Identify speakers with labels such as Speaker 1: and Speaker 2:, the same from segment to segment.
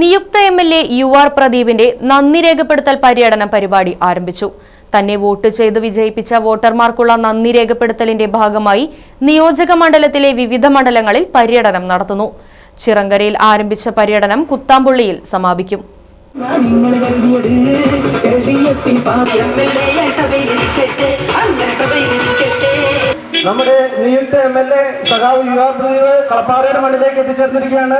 Speaker 1: നിയുക്ത M L A U R പ്രദീപിന്റെ നന്ദി രേഖപ്പെടുത്തൽ പര്യടനം പരിപാടി ആരംഭിച്ചു. തന്നെ വോട്ട് ചെയ്ത് വിജയിപ്പിച്ച വോട്ടർമാർക്കുള്ള നന്ദി രേഖപ്പെടുത്തലിന്റെ ഭാഗമായി നിയോജക മണ്ഡലത്തിലെ വിവിധ മണ്ഡലങ്ങളിൽ പര്യടനം നടത്തുന്നു. ചിറങ്കരയിൽ ആരംഭിച്ച പര്യടനം കുത്താമ്പുള്ളിയിൽ സമാപിക്കും.
Speaker 2: നമ്മുടെ നിയുക്ത എം എൽ എ സഖാവ് യുവാ പ്രദീപ് കളപ്പാറയുടെ മണ്ണിലേക്ക് എത്തിച്ചേർന്നിരിക്കുകയാണ്.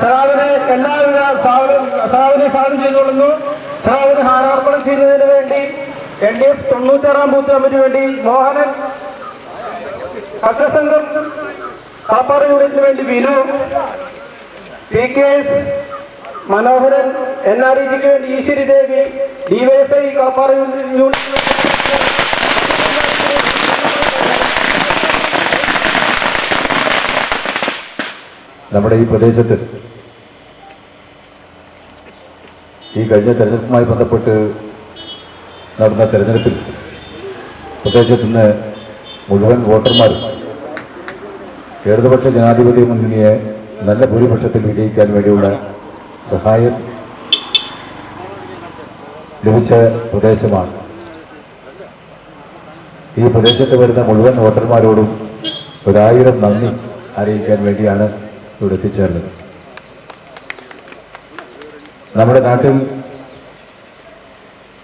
Speaker 2: സഖാവിന് എല്ലാവിധ സഖാവിനെ സ്വാഗതം ചെയ്തുകൊള്ളുന്നു. സഖാവിന് ഹാരാർപ്പണം ചെയ്യുന്നതിന് വേണ്ടി എൽ ഡി എഫ് തൊണ്ണൂറ്റാറാം ബൂത്ത് കമ്മിറ്റി വേണ്ടി മോഹനൻ പക്ഷസംഘം പാപ്പാറ യൂണിറ്റിന് വേണ്ടി Vinu P K S Manoharan N R E ജിക്ക് വേണ്ടി ഈശ്വരി ദേവി ഡിവൈഎഫ്ഐ യൂണിറ്റിന് യൂണിറ്റ്
Speaker 3: നമ്മുടെ ഈ പ്രദേശത്ത് ഈ കഴിഞ്ഞ തെരഞ്ഞെടുപ്പുമായി ബന്ധപ്പെട്ട് നടന്ന തെരഞ്ഞെടുപ്പിൽ പ്രദേശത്ത് നിന്ന് മുഴുവൻ വോട്ടർമാരും ഇടതുപക്ഷ ജനാധിപത്യ മുന്നണിയെ നല്ല ഭൂരിപക്ഷത്തിൽ വിജയിക്കാൻ വേണ്ടിയുള്ള സഹായം ലഭിച്ച പ്രദേശമാണ്. ഈ പ്രദേശത്ത് വരുന്ന മുഴുവൻ വോട്ടർമാരോടും ഒരായിരം നന്ദി അറിയിക്കാൻ വേണ്ടിയാണ് ഇവിടെ എത്തിച്ചേർന്നത്. നമ്മുടെ നാട്ടിൽ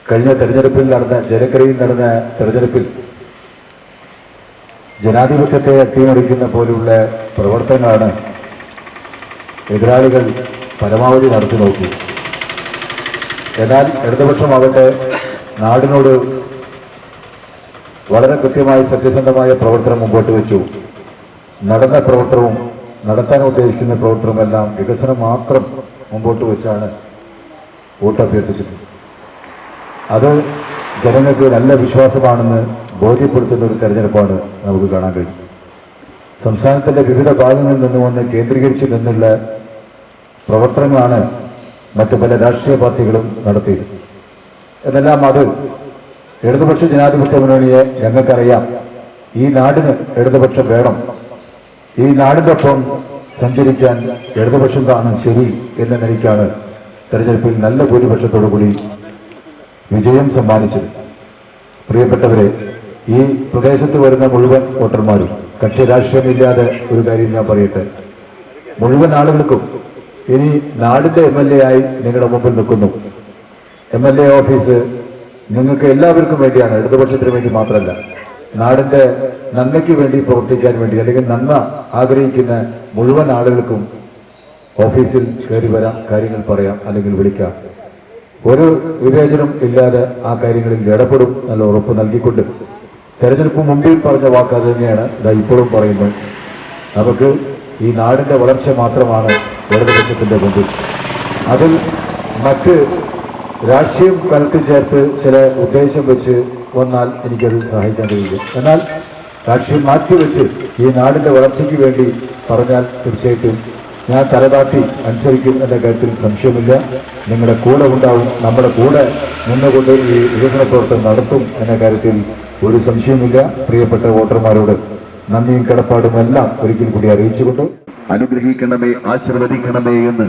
Speaker 3: കഴിഞ്ഞ തെരഞ്ഞെടുപ്പിൽ നടന്ന ജനക്കരയിൽ നടന്ന തെരഞ്ഞെടുപ്പിൽ ജനാധിപത്യത്തെ അട്ടിമറിക്കുന്ന പോലെയുള്ള പ്രവർത്തനങ്ങളാണ് എതിരാളികൾ പരമാവധി നടത്തി നോക്കി. എന്നാൽ ഇടതുപക്ഷമാകട്ടെ നാടിനോട് വളരെ കൃത്യമായി സത്യസന്ധമായ പ്രവർത്തനം മുമ്പോട്ട് വെച്ചു. നടന്ന പ്രവർത്തനവും നടത്താൻ ഉദ്ദേശിക്കുന്ന പ്രവർത്തനമെല്ലാം വികസനം മാത്രം മുമ്പോട്ട് വെച്ചാണ് വോട്ട് അഭ്യർത്ഥിച്ചത് അത് ജനങ്ങൾക്ക് നല്ല വിശ്വാസമാണെന്ന് ബോധ്യപ്പെടുത്തുന്ന ഒരു തെരഞ്ഞെടുപ്പാണ് നമുക്ക് കാണാൻ കഴിയും. സംസ്ഥാനത്തിന്റെ വിവിധ ഭാഗങ്ങളിൽ നിന്നുകൊണ്ട് കേന്ദ്രീകരിച്ച് നിന്നുള്ള പ്രവർത്തനങ്ങളാണ് മറ്റു പല രാഷ്ട്രീയ പാർട്ടികളും നടത്തിയത് എന്നെല്ലാം അത് ഇടതുപക്ഷ ജനാധിപത്യ മുന്നണിയെ ഞങ്ങൾക്കറിയാം ഈ നാടിന് ഇടതുപക്ഷം വേണം. ഈ നാടിനൊപ്പം സഞ്ചരിക്കാൻ ഇടതുപക്ഷം ആണ് ശരി എന്ന നിലയ്ക്കാണ് തെരഞ്ഞെടുപ്പിൽ നല്ല ഭൂരിപക്ഷത്തോടു കൂടി വിജയം സമ്മാനിച്ചത്. പ്രിയപ്പെട്ടവരെ ഈ പ്രദേശത്ത് വരുന്ന മുഴുവൻ വോട്ടർമാരും കക്ഷി രാഷ്ട്രീയമില്ലാതെ ഒരു കാര്യം ഞാൻ പറയട്ടെ. മുഴുവൻ ആളുകൾക്കും ഇനി നാടിന്റെ എം എൽ എ ആയി നിങ്ങളുടെ മുമ്പിൽ നിൽക്കുന്നു. എം എൽ എ ഓഫീസ് നിങ്ങൾക്ക് എല്ലാവർക്കും വേണ്ടിയാണ് ഇടതുപക്ഷത്തിന് വേണ്ടി മാത്രമല്ല. നാടിന്റെ നന്മയ്ക്ക് വേണ്ടി പ്രവർത്തിക്കാൻ വേണ്ടി അല്ലെങ്കിൽ നന്മ ആഗ്രഹിക്കുന്ന മുഴുവൻ ആളുകൾക്കും ഓഫീസിൽ കയറി വരാം കാര്യങ്ങൾ പറയാം അല്ലെങ്കിൽ വിളിക്കാം. ഒരു വിവേചനം ഇല്ലാതെ ആ കാര്യങ്ങളിൽ ഇടപെടും നല്ല ഉറപ്പ് നൽകിക്കൊണ്ട് തെരഞ്ഞെടുപ്പ് മുമ്പിൽ പറഞ്ഞ വാക്ക് അത് തന്നെയാണ്. ഇതാ ഇപ്പോഴും പറയുന്നത് നമുക്ക് ഈ നാടിന്റെ വളർച്ച മാത്രമാണ് ഇടതുപക്ഷത്തിന്റെ മുമ്പിൽ. അതിൽ മറ്റ് രാഷ്ട്രീയം കലർത്തി ചേർത്ത് ചില ഉദ്ദേശം വെച്ച് വന്നാൽ എനിക്കത് സഹായിക്കാൻ കഴിയില്ല. എന്നാൽ രാഷ്ട്രീയം മാറ്റിവെച്ച് ഈ നാടിന്റെ വളർച്ചയ്ക്ക് വേണ്ടി പറഞ്ഞാൽ തീർച്ചയായിട്ടും ഞാൻ തലതാട്ടി അനുസരിക്കും എന്ന കാര്യത്തിൽ സംശയമില്ല. നിങ്ങളുടെ കൂടെ ഉണ്ടാവും നമ്മുടെ കൂടെ നിന്നുകൊണ്ട് ഈ വികസന പ്രവർത്തനം നടത്തും എന്ന കാര്യത്തിൽ ഒരു സംശയമില്ല പ്രിയപ്പെട്ട വോട്ടർമാരോട് നന്ദിയും കടപ്പാടും എല്ലാം ഒരിക്കൽ കൂടി അറിയിച്ചുകൊണ്ട്
Speaker 4: അനുഗ്രഹിക്കണമേ ആശീർവദിക്കണമേ എന്ന്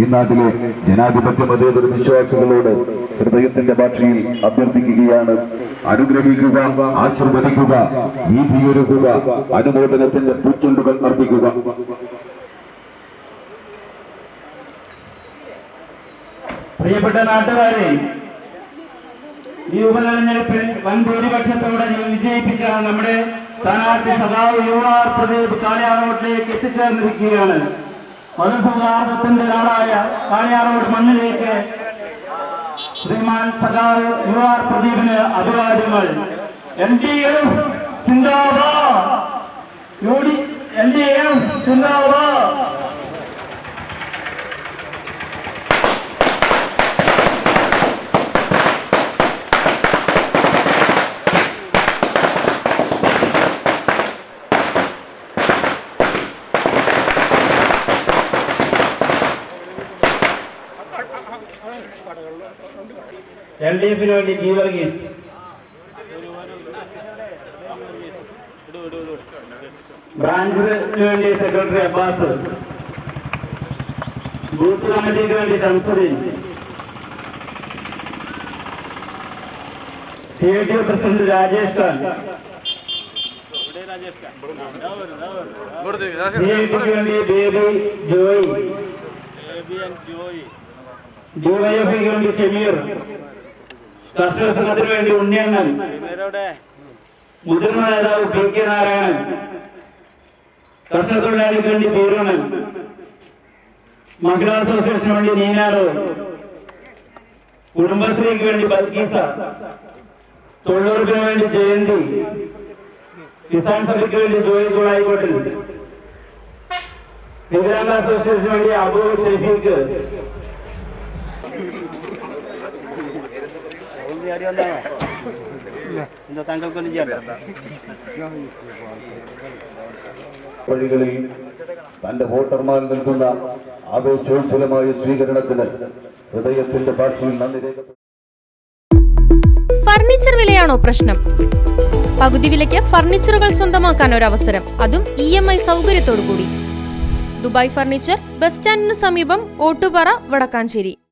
Speaker 4: ഈ നാട്ടിലെ ജനാധിപത്യ മതേതര വിശ്വാസികളോട് ഹൃദയത്തിന്റെ ഭാഷയിൽ അഭ്യർത്ഥിക്കുകയാണ്. അനുഗ്രഹിക്കുക ആശീർവദിക്കുക നീതിയൊരുക്കുക അനുമോദനത്തിന്റെ പൂച്ചുണ്ടുകൾ അർപ്പിക്കുക.
Speaker 5: പ്രിയപ്പെട്ട നാട്ടുകാരെ ഈ ഉപതെരഞ്ഞെടുപ്പിൽ വൻ ഭൂരിപക്ഷത്തോടെ വിജയിപ്പിച്ച നമ്മുടെ സ്ഥാനാർത്ഥി സദാവ് യു ആർ പ്രദീപ് കാളിയാറോട്ടിലേക്ക് എത്തിച്ചേർന്നിരിക്കുകയാണ്. മതസൗഹാർദ്ദത്തിന്റെ നാടായ കാളിയാറോട് മണ്ണിലേക്ക് ശ്രീമാൻ സഖാവ് യു ആർ പ്രദീപിന് അഭിവാദ്യങ്ങൾ. എൻ ഡി എഫ് സിന്ദാബാദ്. U D N D F സിന്ദാബാദ്. എൽ ഡി എഫിന് വേണ്ടി ജി വർഗീസ് ബ്രാഞ്ചിന് വേണ്ടി സെക്രട്ടറി അബ്ബാസ്. ബൂത്ത് കമ്മിറ്റിക്ക് വേണ്ടി Shamsuddin. C I T president Rajesh Khan. C I tick വേണ്ടി ബേബി ജോയ്. ഡിവൈഎഫ്ഐക്ക് വേണ്ടി ഷമീർ. കർഷക സംഘത്തിന് വേണ്ടി ഉണ്ണിയണ്ണൻ മുതിർന്ന നേതാവ് പി കെ നാരായണൻ കർഷക തൊഴിലാളിക്ക് വേണ്ടി പീരണൻ മഹിളാ അസോസിയേഷന് വേണ്ടി നീനാറോ കുടുംബശ്രീക്ക് വേണ്ടി ബൽക്കീസ തൊഴിലുറപ്പിന് വേണ്ടി ജയന്തി കിസാൻ സഭയ്ക്ക് വേണ്ടി ജോയി ജോളായിക്കോട്ടിൽ വികലാംഗ അസോസിയേഷന് വേണ്ടി അബു ഷെഫീഖ് താങ്കൾക്കൊന്നും ചെയ്യാൻ
Speaker 4: തന്റെ വോട്ടർമാർ നൽകുന്ന ആവേശോജ്വലമായ സ്വീകരണത്തിന് ഹൃദയത്തിന്റെ ഭാഷയിൽ നന്ദി
Speaker 1: ഫർണിച്ചർ വിലയാണോ പ്രശ്നം? പകുതി വിലയ്ക്ക് ഫർണിച്ചറുകൾ സ്വന്തമാക്കാൻ ഒരു അവസരം അതും ഇ എം ഐ സൗകര്യത്തോടു കൂടി ദുബായ് ഫർണിച്ചർ ബസ് സ്റ്റാൻഡിന് സമീപം ഓട്ടുപാറ വടക്കാഞ്ചേരി.